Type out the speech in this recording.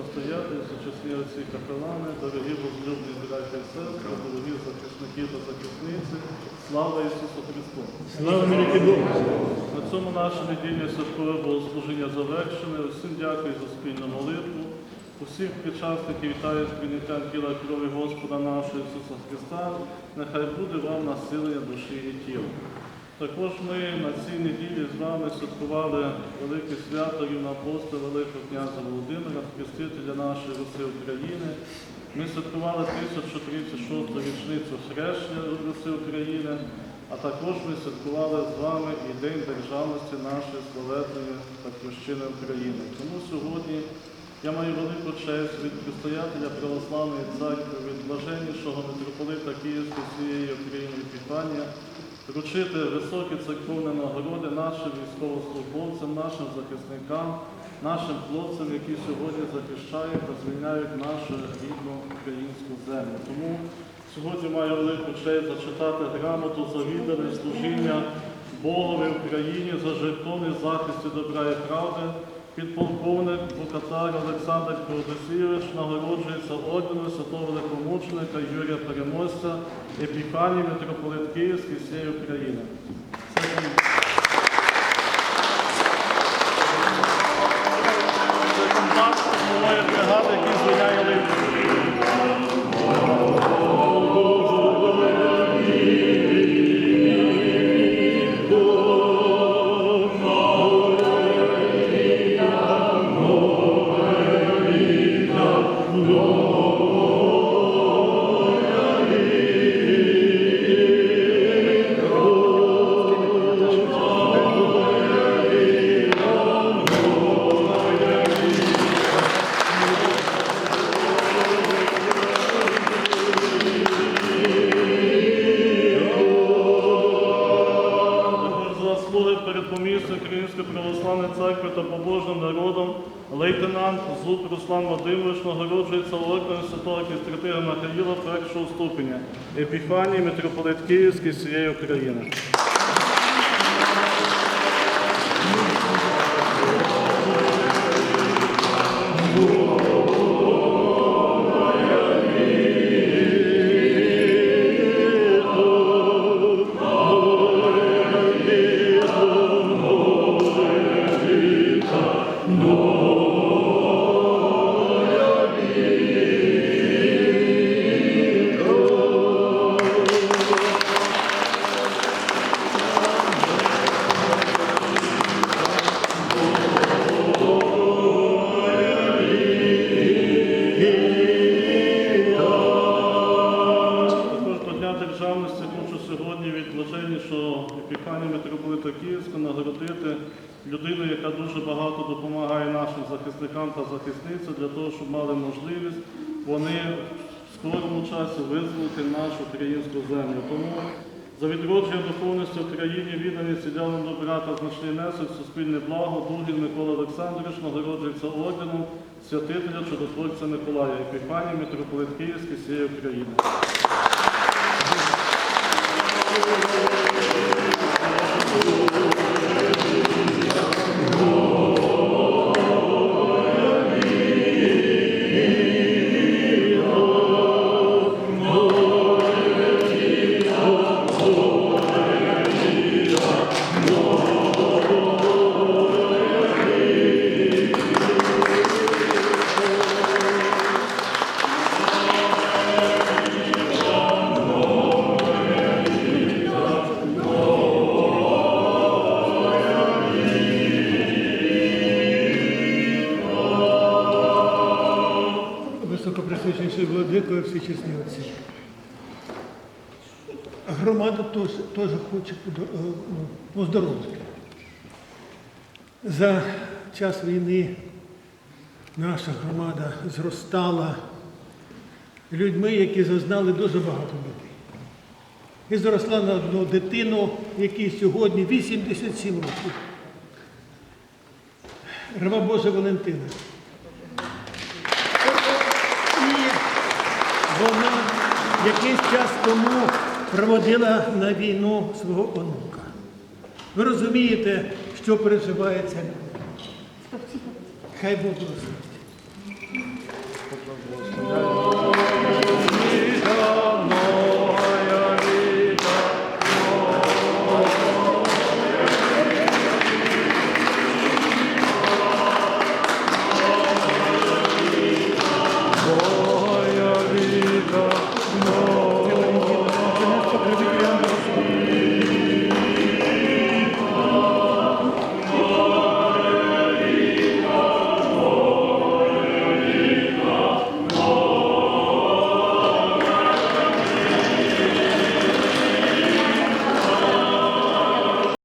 настоятель, сучасні отці капелани, дорогі возлюблені браті і сестри, дорогі захисники та захисниці, слава Ісусу Христу! Слава Богу! На цьому наше недільне святкове богослужіння завершене. Усім дякую за спільну молитву. Усіх причасників вітаю з прийняттям тіла і крові Господа нашого Ісуса Христа. Нехай буде вам насилення душі і тіла. Також ми на цій неділі з вами святкували велике свято апостола Великого князя Володимира, хрестителя нашої Руси України. Ми святкували 1036-ту річницю хрещення Руси України, а також ми святкували з вами і День державності нашої славетної Батьківщини України. Тому сьогодні я маю велику честь від предстоятеля Православної церкви, від блаженнішого митрополита Київської всієї України Епіфанія, вручити високі церковні нагороди нашим військовослужбовцям, нашим захисникам, нашим хлопцям, які сьогодні захищають та звільняють нашу рідну українську землю. Тому сьогодні маю велику честь зачитати грамоту за віддане служіння Богові Україні за жертовний захисті добра і правди. Підполковник Букатар Олександр Феодосійович нагороджується орденом святого великомученика Юрія Переможця, Епіфанії митрополит Київський всієї України. Також помістю Української православної церкви та побожним народом лейтенант Зуб Руслан Вадимович нагороджується орденом святого Кістратира Михаїла першого ступеня Епіфанії митрополит Київський всієї України. Митрополита нагородити людину, яка дуже багато допомагає нашим захисникам та захисницям для того, щоб мали можливість вони в скорому часі визволити нашу українську землю. Тому за відродження духовності в країні відданість ідеалом добра та значний внесок суспільне благо Дугін Микола Олександрович нагороджується орденом святителя чудотворця Миколая, Епіфанія, митрополит Київський всієї України. Високоприсвяченіший владико і всі чесні отці. Громада теж, теж хоче е, ну, поздоровити. За час війни наша громада зростала людьми, які зазнали дуже багато людей. І зросла на одну дитину, якій сьогодні 87 років. Раба Божа Валентина. якийсь час тому проводила на війну свого онука. Ви розумієте, що переживається? Хай Бог благословить.